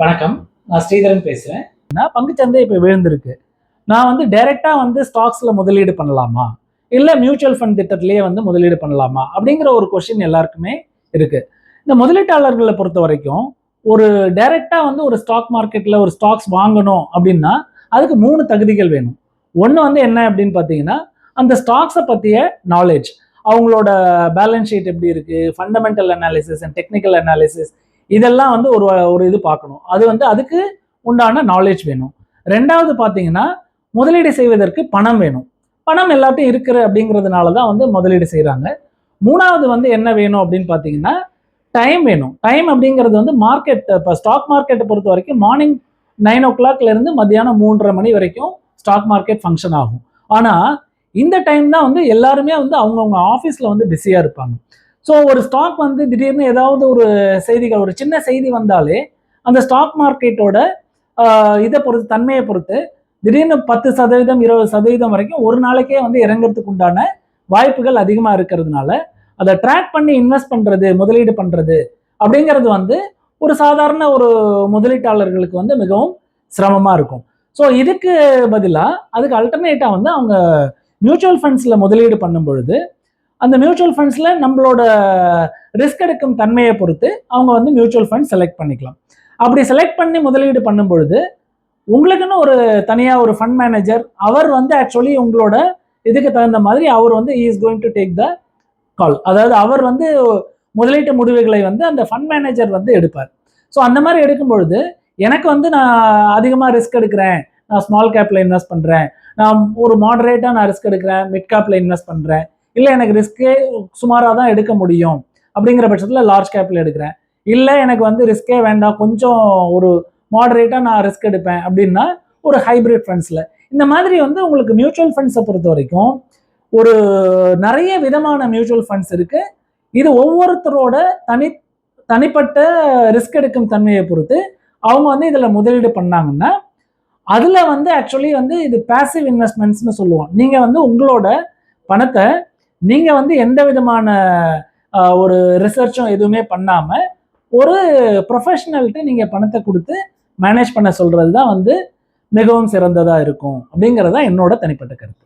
வணக்கம். நான் ஸ்ரீதரன் பேசுறேன். நான் பங்குச்சந்தை இப்போ விழுந்திருக்கு. நான் வந்து டைரெக்டாக வந்து ஸ்டாக்ஸில் முதலீடு பண்ணலாமா? இல்லை மியூச்சுவல் ஃபண்ட் திட்டத்திலேயே வந்து முதலீடு பண்ணலாமா? அப்படிங்கிற ஒரு கொஷின் எல்லாருக்குமே இருக்கு. இந்த முதலீட்டாளர்களை பொறுத்த வரைக்கும் ஒரு டைரெக்டாக வந்து ஒரு ஸ்டாக் மார்க்கெட்டில் ஒரு ஸ்டாக்ஸ் வாங்கணும் அப்படின்னா அதுக்கு மூணு தகுதிகள் வேணும். ஒன்று வந்து என்ன அப்படின்னு பார்த்தீங்கன்னா அந்த ஸ்டாக்ஸை பற்றிய நாலேஜ் அவங்களோட பேலன்ஸ் ஷீட் எப்படி இருக்குது fundamental analysis and technical analysis இதெல்லாம் வந்து ஒரு ஒரு இது பார்க்கணும். அது வந்து அதுக்கு உண்டான நாலேஜ் வேணும். ரெண்டாவது பார்த்தீங்கன்னா முதலீடு செய்வதற்கு பணம் வேணும். பணம் எல்லாத்தையும் இருக்கிற அப்படிங்கிறதுனால தான் வந்து முதலீடு செய்கிறாங்க மூணாவது வந்து என்ன வேணும் அப்படின்னு பார்த்தீங்கன்னா டைம் வேணும். டைம் அப்படிங்கிறது வந்து மார்க்கெட் இப்போ ஸ்டாக் மார்க்கெட்டை பொறுத்த வரைக்கும் மார்னிங் நைன் ஓ இருந்து மத்தியானம் மூன்றரை மணி வரைக்கும் ஸ்டாக் மார்க்கெட் ஃபங்க்ஷன் ஆகும். ஆனால் இந்த டைம் தான் வந்து எல்லாருமே வந்து அவங்கவுங்க ஆஃபீஸில் வந்து பிஸியாக இருப்பாங்க. ஸோ ஒரு ஸ்டாக் வந்து திடீர்னு ஏதாவது ஒரு செய்திகள் ஒரு சின்ன செய்தி வந்தாலே அந்த ஸ்டாக் மார்க்கெட்டோட இதை பொறுத்து தன்மையை பொறுத்து திடீர்னு பத்து சதவீதம் இருபது சதவீதம் வரைக்கும் ஒரு நாளைக்கே வந்து இறங்குறதுக்கு உண்டான வாய்ப்புகள் அதிகமாக இருக்கிறதுனால அதை ட்ராக் பண்ணி இன்வெஸ்ட் பண்ணுறது முதலீடு பண்ணுறது அப்படிங்கிறது வந்து ஒரு சாதாரண ஒரு முதலீட்டாளர்களுக்கு வந்து மிகவும் சிரமமாக இருக்கும். ஸோ இதுக்கு பதிலாக அதுக்கு அல்டர்னேட்டாக வந்து அவங்க மியூச்சுவல் ஃபண்ட்ஸில் முதலீடு பண்ணும் பொழுது அந்த மியூச்சுவல் ஃபண்ட்ஸில் நம்மளோட ரிஸ்க் எடுக்கும் தன்மையை பொறுத்து அவங்க வந்து மியூச்சுவல் ஃபண்ட் செலக்ட் பண்ணிக்கலாம். அப்படி செலக்ட் பண்ணி முதலீடு பண்ணும் பொழுது உங்களுக்குன்னு ஒரு தனியாக ஒரு ஃபண்ட் மேனேஜர் அவர் வந்து ஆக்சுவலி உங்களோட இதுக்கு தகுந்த மாதிரி அவர் வந்து is going to take the call அதாவது அவர் வந்து முதலீட்டு முடிவுகளை வந்து அந்த ஃபண்ட் மேனேஜர் வந்து எடுப்பார். ஸோ அந்த மாதிரி எடுக்கும் பொழுது எனக்கு வந்து நான் அதிகமாக ரிஸ்க் எடுக்கிறேன். நான் ஸ்மால் கேப்பில் இன்வெஸ்ட் பண்ணுறேன் நான் ஒரு மாடரேட்டாக நான் ரிஸ்க் எடுக்கிறேன். மிட் கேப்பில் இன்வெஸ்ட் பண்ணுறேன் இல்லை எனக்கு ரிஸ்க்கே சுமாராக தான் எடுக்க முடியும் அப்படிங்கிற பட்சத்தில் லார்ஜ் கேப்பில் எடுக்கிறேன். இல்லை எனக்கு வந்து ரிஸ்க்கே வேண்டாம் கொஞ்சம் ஒரு மாடரேட்டாக நான் ரிஸ்க் எடுப்பேன் அப்படின்னா ஒரு ஹைபிரிட் ஃபண்ட்ஸில் இந்த மாதிரி வந்து உங்களுக்கு மியூச்சுவல் ஃபண்ட்ஸை பொறுத்த வரைக்கும் ஒரு நிறைய விதமான மியூச்சுவல் ஃபண்ட்ஸ் இருக்குது இது ஒவ்வொருத்தரோட தனி தனிப்பட்ட ரிஸ்க் எடுக்கும் தன்மையை பொறுத்து அவங்க வந்து இதில் முதலீடு பண்ணாங்கன்னா அதில் வந்து ஆக்சுவலி வந்து இது பேசிவ் இன்வெஸ்ட்மெண்ட்ஸ்னு சொல்லுவோம். நீங்கள் வந்து உங்களோட பணத்தை நீங்கள் வந்து எந்த விதமான ஒரு ரிசர்ச்சும் எதுவுமே பண்ணாமல் ஒரு ப்ரொஃபஷனல்கிட்ட நீங்கள் பணத்தை கொடுத்து மேனேஜ் பண்ண சொல்கிறது தான் வந்து மிகவும் சிறந்ததாக இருக்கும் அப்படிங்கிறது தான் என்னோட தனிப்பட்ட கருத்து.